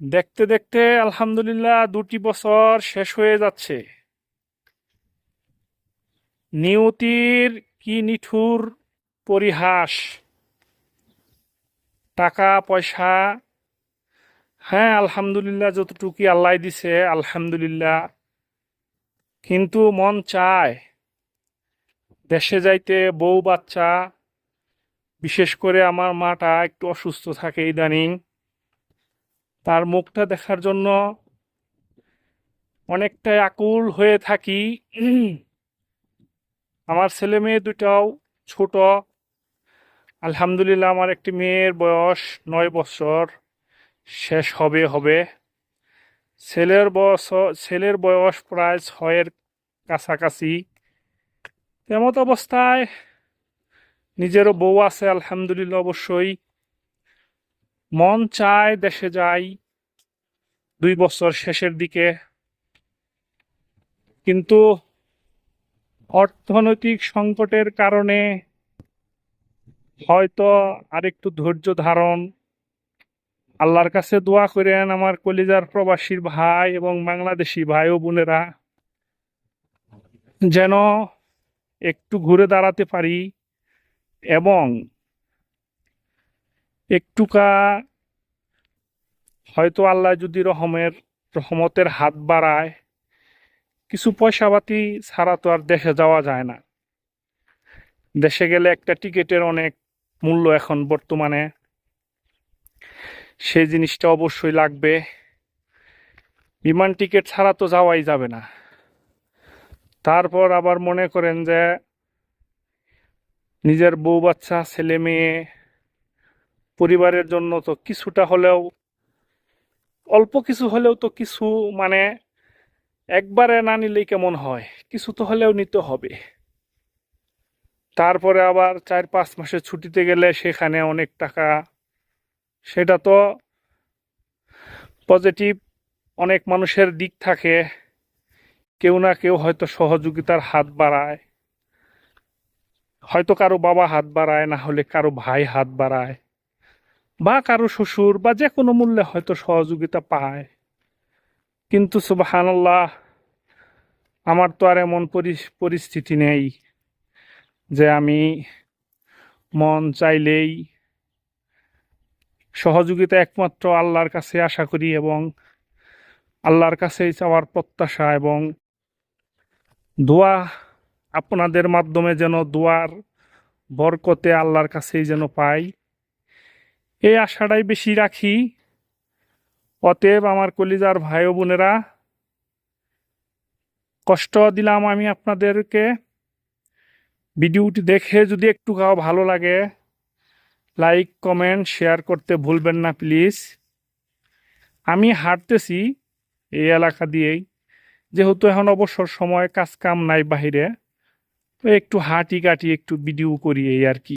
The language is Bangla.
দেখতে দেখতে আলহামদুলিল্লাহ দুটি বছর শেষ হয়ে যাচ্ছে। নিয়তির কি নিঠুর পরিহাস। টাকা, পয়সা হ্যাঁ আলহামদুলিল্লাহ যতটুকু আল্লাহ দিছে, আলহামদুলিল্লাহ। কিন্তু মন চায় দেশে যাইতে বউ বাচ্চা, বিশেষ করে আমার মাটা একটু অসুস্থ থাকে ইদানিং। তার মুখটা দেখার জন্য অনেকটাই আকুল হয়ে থাকি। আমার ছেলে মেয়ে দুটাও ছোট। আলহামদুলিল্লাহ আমার একটি মেয়ের বয়স নয় বছর। শেষ হবে হবে। ছেলের বয়স ছেলের বয়স প্রায় ছয়ের কাছাকাছি। তেমত অবস্থায় নিজেরও বউ আছে, আলহামদুলিল্লাহ অবশ্যই। মন চায় দেশে যাই, দুই বছর শেষের দিকে। কিন্তু অর্থনৈতিক সংকটের কারণে হয়তো আরেকটু ধৈর্য ধারণ। আল্লাহর কাছে দোয়া করেন আমার কলিজার প্রবাসীর ভাই এবং বাংলাদেশি ভাই ও বোনেরা, যেন একটু ঘুরে দাঁড়াতে পারি এবং একটুকা হয়তো আল্লাহ যদি রহমের, রহমতের হাত বাড়ায়, কিছু পয়সাপাতি ছাড়া তো আর দেশে যাওয়া যায় না। দেশে গেলে একটা টিকিটের অনেক মূল্য এখন বর্তমানে। সেই জিনিসটা অবশ্যই লাগবে। বিমান টিকিট ছাড়া তো যাওয়াই যাবে না। তারপর আবার মনে করেন যে, নিজের বউ বাচ্চা, ছেলে, মেয়ে, পরিবারের জন্য তো কিছুটা হলেও অল্প কিছু হলেও তো কিছু মানে একবারে না নিলেই কেমন হয়? কিছু তো হলেও নিতে হবে। তারপরে আবার চার পাঁচ মাসের ছুটিতে গেলে সেখানে অনেক টাকা, সেটা তো পজিটিভ অনেক মানুষের দিক থাকে। কেউ না কেউ হয়তো সহযোগিতার হাত বাড়ায়। হয়তো কারও বাবা হাত বাড়ায়, না হলে কারও ভাই হাত বাড়ায়। বা কারও শ্বশুর বা যে কোনো মূল্যে হয়তো সহযোগিতা পায়। কিন্তু সুবাহানাল্লাহ, আমার তো আর এমন পরিস্থিতি নেই যে আমি মন চাইলেই সহযোগিতা একমাত্র আল্লাহর কাছে আশা করি এবং আল্লাহর কাছেই চাওয়ার প্রত্যাশা এবং দোয়া আপনাদের মাধ্যমে যেন দোয়ার বরকতে আল্লাহর কাছেই যেন পাই। এই আশাটাই বেশি রাখি। অতএব আমার কলিজার ভাই ও বোনেরা, কষ্ট দিলাম আমি আপনাদেরকে। ভিডিওটি দেখে যদি একটু কাও ভালো লাগে, লাইক, কমেন্ট, শেয়ার করতে ভুলবেন না প্লিজ। আমি হাঁটতেছি এই এলাকা দিয়েই, যেহেতু এখন অবসর সময়, কাজ কাম নাই বাহিরে একটু হাঁটি কাটি একটু ভিডিও করি এই আর কি।